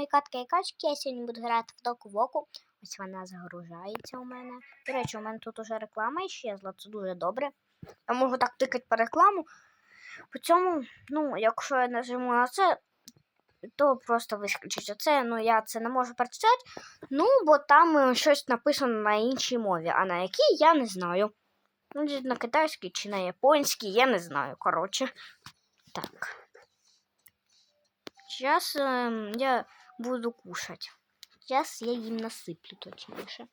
мої катки качки. Я сьогодні буду грати в доку воку. Ось вона загружається у мене. До речі, у мене тут уже реклама іщезла, це дуже добре. Я можу так тикати по рекламу. По цьому, ну, якщо я нажиму на це, то просто вискочить оце. Ну, я це не можу прочитати. Ну, бо там е, щось написано на іншій мові, а на якій я не знаю. Ну, на китайській чи на японській, я не знаю, коротше. Так. Сейчас ем, я буду кушать. Сейчас я їм насиплю точніше.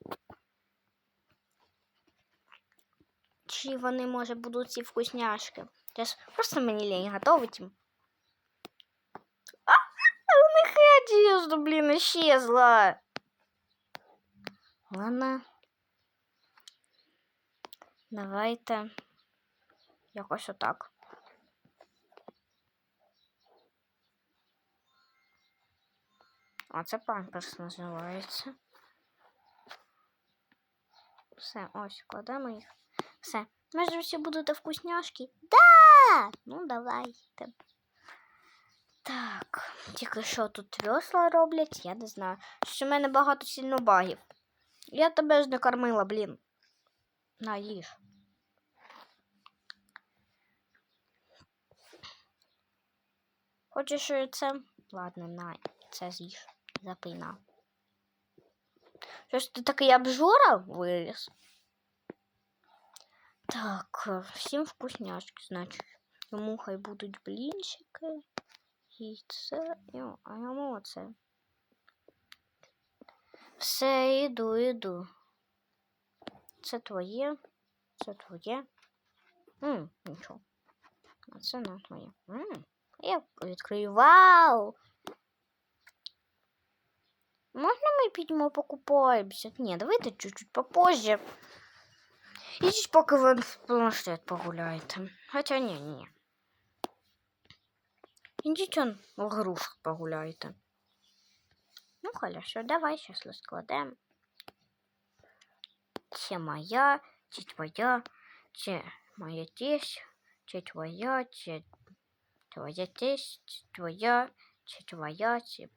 Чи вони, може, будуть ці вкусняшки? Зараз просто мені лень готовить. А, у них і одежда, блін, исчезла. Ладно. Давайте якось отак. А це памперс називається. Все, ось, кладемо їх. Все. Може, всі будуть вкусняшки? Да! Ну, давайте. Так, тільки що тут весла роблять, я не знаю. Що в мене багато сильно багів. Я тебе ж не кормила, блін. На, їж. Хочеш це? Ладно, на, це з'їж. Запина. Що ж ти такий обжора виріс? Так, е, всім вкусняшки, значить. Йому хай будуть блінчики. Яйце. Йо, а йому оце. Все, іду, іду. Це твоє. Це твоє. М, нічого. А це не твоє. М, я відкрию. Вау! Можна ми підемо покупаємося? Ні, давайте чуть-чуть попозже. Ідіть, поки ви в планшет погуляєте. Хоча ні, ні. Ідіть он в грушах погуляйте. Ну, хорошо, давай сейчас розкладемо. Це моя, це твоя, це моя тесть, це твоя, це твоя тесть, це твоя, це твоя, це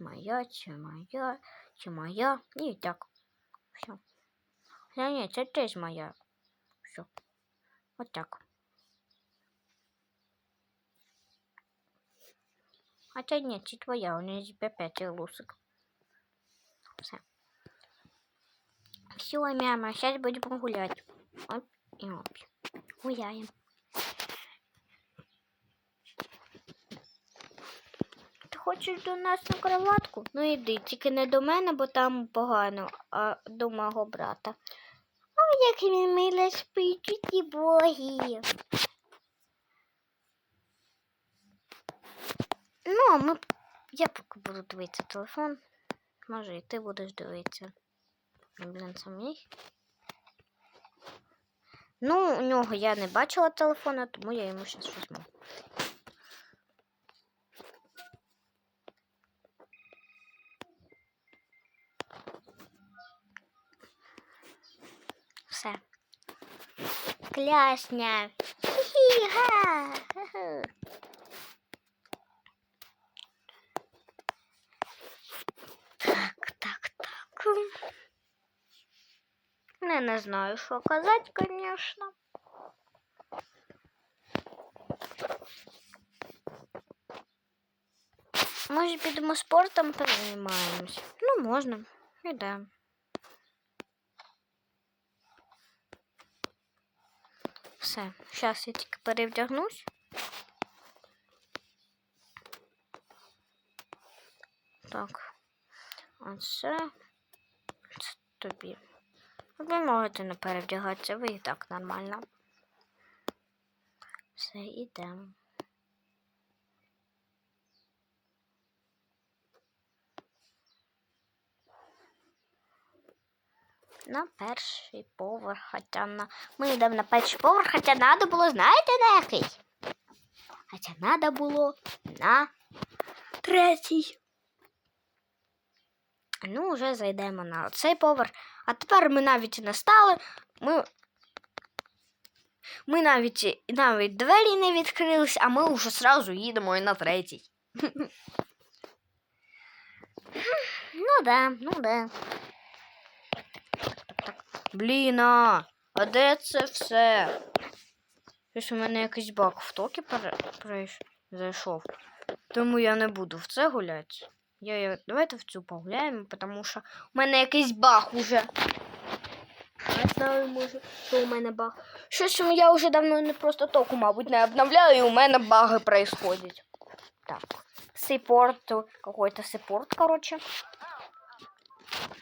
моя, це моя, це моя. І так. Все. Ні, ні, це теж моя. Все. Вот так. Хотя нет, це твоя, у нее тебе пять лусик. Все. Все, мама, сейчас будем гулять. Оп и оп. Гуляем. Ти хочеш до нас на кроватку? Ну іди, тільки не до мене, бо там погано, а до мого брата. Ой, як він мило спить, ті боги. Ну, а ми... я поки буду дивитися телефон. Може, і ти будеш дивитися. Блін, самій. Ну, у нього я не бачила телефона, тому я йому щось візьму. Все. Клясня. Хі-хі-га. Хе-хе. Так, так, так. Не, не знаю, що казати, звісно. Може, підемо спортом позаймаємось? Ну, можна. Ідемо. Все, зараз я тільки перевдягнусь. Так. Оце це, тобі. Ви можете не перевдягатися, ви і так нормально. Все, ідемо. На перший поверх, хоча на... Ми йдемо на перший поверх, хоча треба було, знаєте, на який? Хоча треба було на третій. Ну, вже зайдемо на цей поверх. А тепер ми навіть не стали. Ми, ми навіть навіть двері не відкрились, а ми вже зразу їдемо і на третій. Ну да, ну да. Блін, а, де це все? Щось у мене якийсь баг в токі зайшов. Тому я не буду в це гуляти. Я, я... Давайте в цю погуляємо, тому що у мене якийсь баг уже. Не знаю, може, що у мене баг. Щось я вже давно не просто току, мабуть, не обновляю, і у мене баги происходять. Так. Сеппорт, какой-то сеппорт, короче.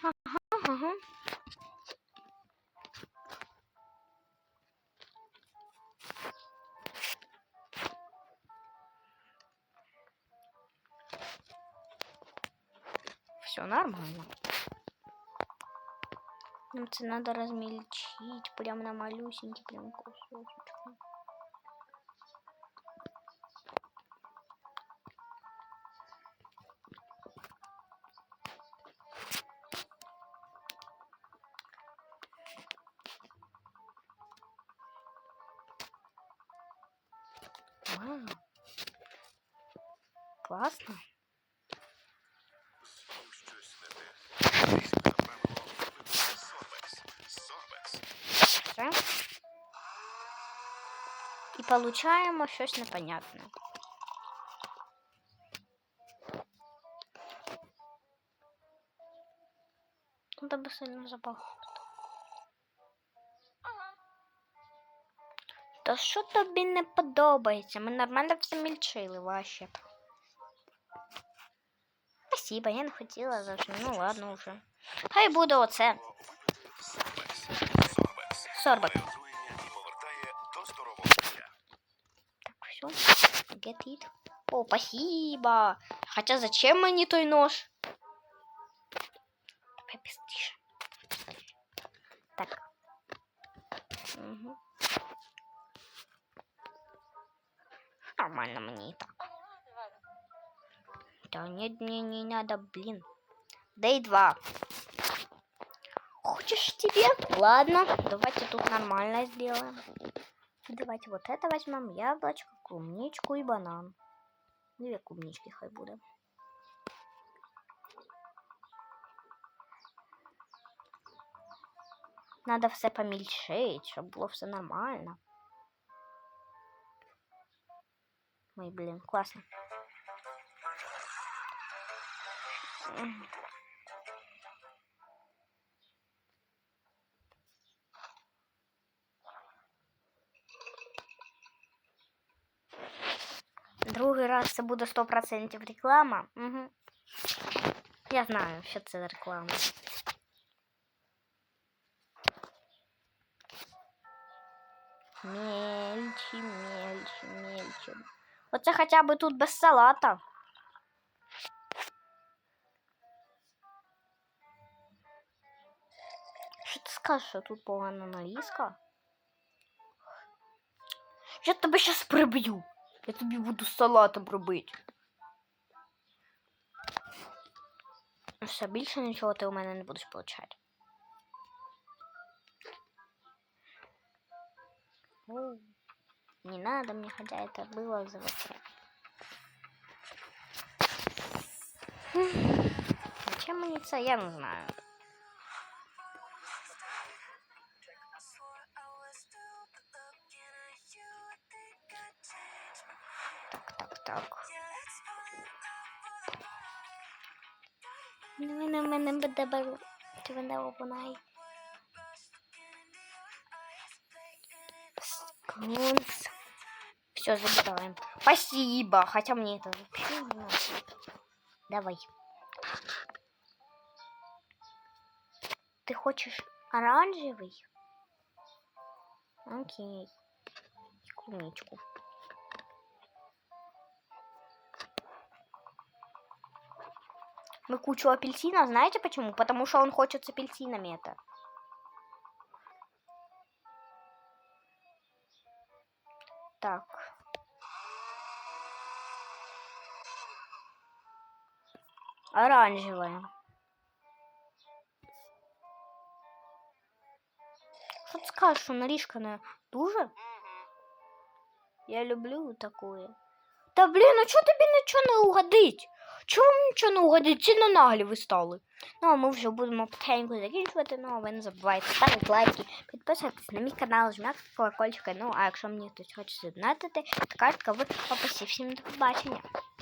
Ага, ага. Все нормально. Ну, это надо размельчить прям на малюсенький прям кусочек. Вау. Классно. І получаємо щось непонятне. Ну, тебе сильно запахло. Та що тобі не подобається? Ми нормально все мільчили ваще. Спасибо, я не хотіла завжди. Ну ладно вже. Хай буде оце. Сорбак. Все. Get it. О, спасибо. Хотя зачем мені той нож? Давай быстрее. Так. Угу. Нормально мне и так. Да нет, мне не надо, блин. Day 2. Хочешь тебе? Ладно, давайте тут нормально сделаем. Давайте вот это возьмем. Яблочко, клубничку и банан. Две клубнички хай буде. Надо все помельчить, щоб було все нормально. Ой, блин, классно. Це буде 100% реклама. Угу. Я знаю, що це реклама. Мельче, мельче, мельче. Оце хоча б тут без салата. Що ти скажеш, що тут погана нарізка? Я тебе щас приб'ю. Я тобі буду з салатом робити. Все, більше нічого ти у мене не будеш получати. Оу, Не надо мне, хотя это было завтра. Зачем мне це, я не знаю. Так, так, так. Ну, мене мене буде беру. Ти мене обунай. Скунс. Все, забираем. Спасибо. Хотя мне это вообще не надо. Давай. Ты хочешь оранжевый? Окей. Клубничку. Мы кучу апельсина, знаете почему? Потому что он хочет с апельсинами это. Так. Оранжевая. Що ти скажеш, що наріжка не дуже? Я люблю такое. Та блін, а чого тобі нічого не угодить? Вам нічого не угодить? Ціно наглі ви стали. Ну, а ми вже будемо потихеньку закінчувати. Ну, а ви не забувайте ставити лайки, підписуватись на мій канал, жмякати колокольчика. Ну, а якщо мені хтось хоче задонатити, то картка в описі. Всім до побачення.